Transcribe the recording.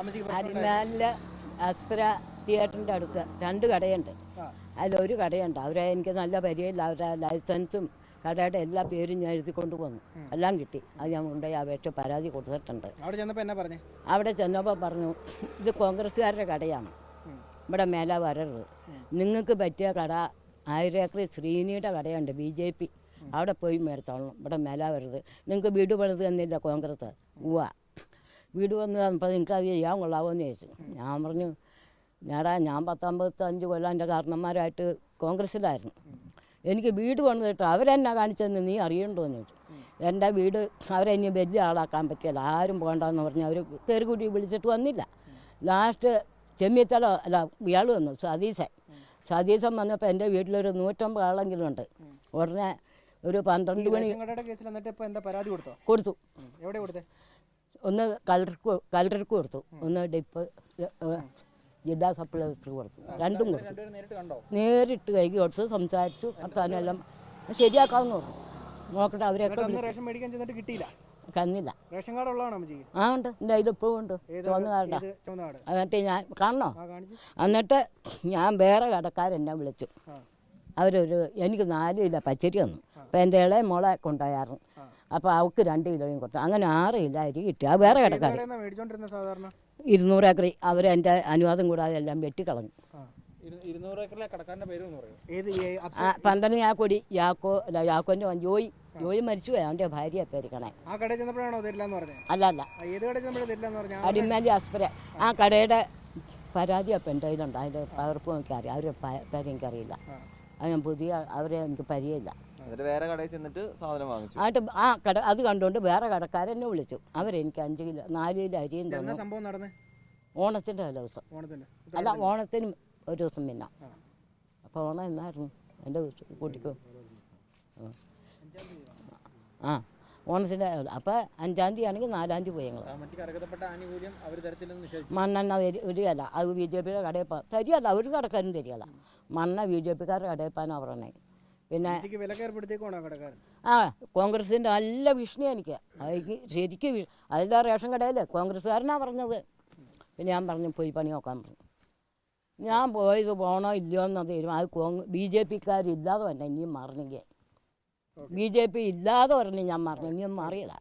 അമ്മച്ചിക്ക് അസ്ത്ര തിയേറ്ററിന്റെ അടുത്ത് രണ്ട് കടയുണ്ട്. അതിലൊരു കടയുണ്ട്. അവരെ എനിക്ക് നല്ല പരിചയമില്ല. അവരുടെ ലൈസൻസും കടയുടെ എല്ലാ പേരും ഞാൻ എഴുതി കൊണ്ടുപോന്നു. എല്ലാം കിട്ടി. അത് ഞാൻ കൊണ്ടുപോയി അപേക്ഷ പരാതി കൊടുത്തിട്ടുണ്ട്. അവിടെ ചെന്നപ്പോൾ എന്നാ പറഞ്ഞു? അവിടെ ചെന്നപ്പോൾ പറഞ്ഞു ഇത് കോൺഗ്രസ്സുകാരുടെ കടയാണ്. ഇവിടെ മേല വരരുത്. നിങ്ങൾക്ക് പറ്റിയ കട ആയിരേക്കറി ശ്രീനിയുടെ കടയുണ്ട് ബി ജെ പി. അവിടെ പോയി മേടിച്ചോളണം. ഇവിടെ മേല വരരുത്. നിങ്ങൾക്ക് വീട് പണിത് തന്നില്ല കോൺഗ്രസ് ഉവ്വ. വീട് വന്ന് തന്നപ്പോൾ നിങ്ങൾക്ക് അത് ചെയ്യാൻ കൊള്ളാമോന്ന് ചോദിച്ചു. ഞാൻ പറഞ്ഞു ഞാടാ ഞാൻ പത്തൊമ്പത്തഞ്ച് കൊല്ലം എന്റെ കാരണന്മാരായിട്ട് കോൺഗ്രസ്സിലായിരുന്നു. എനിക്ക് വീട് പണിതിട്ട് അവരെന്നെ കാണിച്ചതെന്ന് നീ അറിയണ്ടോ എന്ന് ചോദിച്ചു. എന്റെ വീട് അവരെ ഇനി വലിയ ആളാക്കാൻ പറ്റിയല്ല ആരും പോകണ്ടെന്ന് പറഞ്ഞ് അവർ തെരുകുടി വിളിച്ചിട്ട് വന്നില്ല. ലാസ്റ്റ് ചെമ്മിത്തല അല്ല ഇയാൾ വന്നു സതീശൻ. സതീശൻ വന്നപ്പോൾ എന്റെ വീട്ടിലൊരു നൂറ്റമ്പത് ആളെങ്കിലും ഉണ്ട് ഉടനെ ഒരു പന്ത്രണ്ട് മണി കേസിൽ എന്നിട്ട് ഇപ്പൊ എന്താ പരാതി കൊടുത്തോ? കൊടുത്തു. എവിടെ കൊടുത്തേ? ഒന്ന് കളർക്ക് കളർക്ക് കൊടുത്തു. ഒന്ന് ഡിപ്പ് ജിദ്ദാ സപ്ലൈ കൊടുത്തു. രണ്ടും കൊടുത്തു. നേരിട്ട് കണ്ടോ? കൊടുത്തു സംസാരിച്ചു വർത്താനെല്ലാം ശരിയാക്കാമെന്ന് പറഞ്ഞു. നോക്കട്ടെ അവരെയൊക്കെ റേഷൻ മേടിക്കാൻ ചെന്നിട്ട് കിട്ടിയില്ല? കന്നില്ല. റേഷൻ കാർഡ് ഉള്ളതാണോ ആ ഉണ്ട്. എന്റെ അതിൽ ഇപ്പോഴും ഉണ്ട്. ചുവന്ന കാർഡാ. എന്നിട്ട് ഞാൻ കാണണോ? എന്നിട്ട് ഞാൻ വേറെ കടക്കാരെന്നെ വിളിച്ചു. അവരൊരു എനിക്ക് നാല് കിലോ പച്ചരി തന്നു. അപ്പം എന്റെ ഇളയ മോളെ കൊണ്ടുപോയായിരുന്നു. അപ്പോൾ അവൾക്ക് രണ്ട് കിലോയും കൊടുത്തു. അങ്ങനെ ആറ് കിലോ അരി കിട്ടി. അത് വേറെ കിടക്കാറ് ഇരുന്നൂറ് ഏക്കറി അവർ എന്റെ അനുവാദം കൂടാതെ എല്ലാം വെട്ടിക്കളഞ്ഞു ആ. യാക്കോടി യാക്കോ അല്ല യാക്കോന്റെ ജോയി. ജോയി മരിച്ചു പോയി അവന്റെ ഭാര്യ പേരിക്കണേ അല്ല അല്ല. അടിമാലി ആസ്പര ആ കടയുടെ പരാതി അപ്പം എന്റെ കയ്യിലുണ്ട്. അതിന്റെ പകർപ്പ് എനിക്കറിയാം അവരുടെ പേരെനിക്കറിയില്ല. അത് ഞാൻ പുതിയ അവരെ എനിക്ക് പരിചയമില്ല. വേറെ കടയിൽ ചെന്നിട്ട് സാധനം വാങ്ങിച്ചു. ആയിട്ട് ആ കട അത് കണ്ടുകൊണ്ട് വേറെ കടക്കാരെന്നെ വിളിച്ചു. അവരെനിക്ക് അഞ്ച് കിലോ നാല് കിലോ അരിയും തന്നു സംഭവം നടന്നേ? ഓണത്തിന്റെ തലേ ദിവസം. അല്ല ഓണത്തിനും ഒരു ദിവസം പിന്നെ അപ്പോൾ ഓണം എന്നായിരുന്നു? എന്റെ കൂട്ടിക്കോ. ആ. ഓണത്തിന്റെ അപ്പോൾ അഞ്ചാം തീയതി ആണെങ്കിൽ നാലാം തീയതി പോയി ഞങ്ങൾ അമ്മച്ചിക്ക് അവർ തരത്തില്ലെന്ന് നിഷേധിച്ചു മണ്ണെണ്ണ വരി- വരികയല്ല. അത് ബി ജെ പിയുടെ കടയപ്പ തരികയല്ല. ഒരു കടക്കാരും തരികയല്ല. മണ്ണ ബി ജെ പിക്കാരുടെ കടയപ്പാനും പറഞ്ഞത് പിന്നെ ആ കോൺഗ്രസിന്റെ നല്ല ഭീഷണി എനിക്ക്. ശരിക്കും അതിന്റെ റേഷൻ കടയിൽ കോൺഗ്രസ്സുകാരനാണ് പറഞ്ഞത്. പിന്നെ ഞാൻ പറഞ്ഞു പോയി പണി നോക്കാൻ പറഞ്ഞു ഞാൻ പോയത് പോകണോ ഇല്ലയോ എന്ന് തീരുമാനം അത് കോ ബി ജെ പിക്കാരില്ലാതെ തന്നെ ഇനിയും മറന്നെങ്കിൽ ബി ജെ പി ഇല്ലാതെ പറഞ്ഞു ഞാൻ മറന്നു. ഇനിയും മാറിയില്ല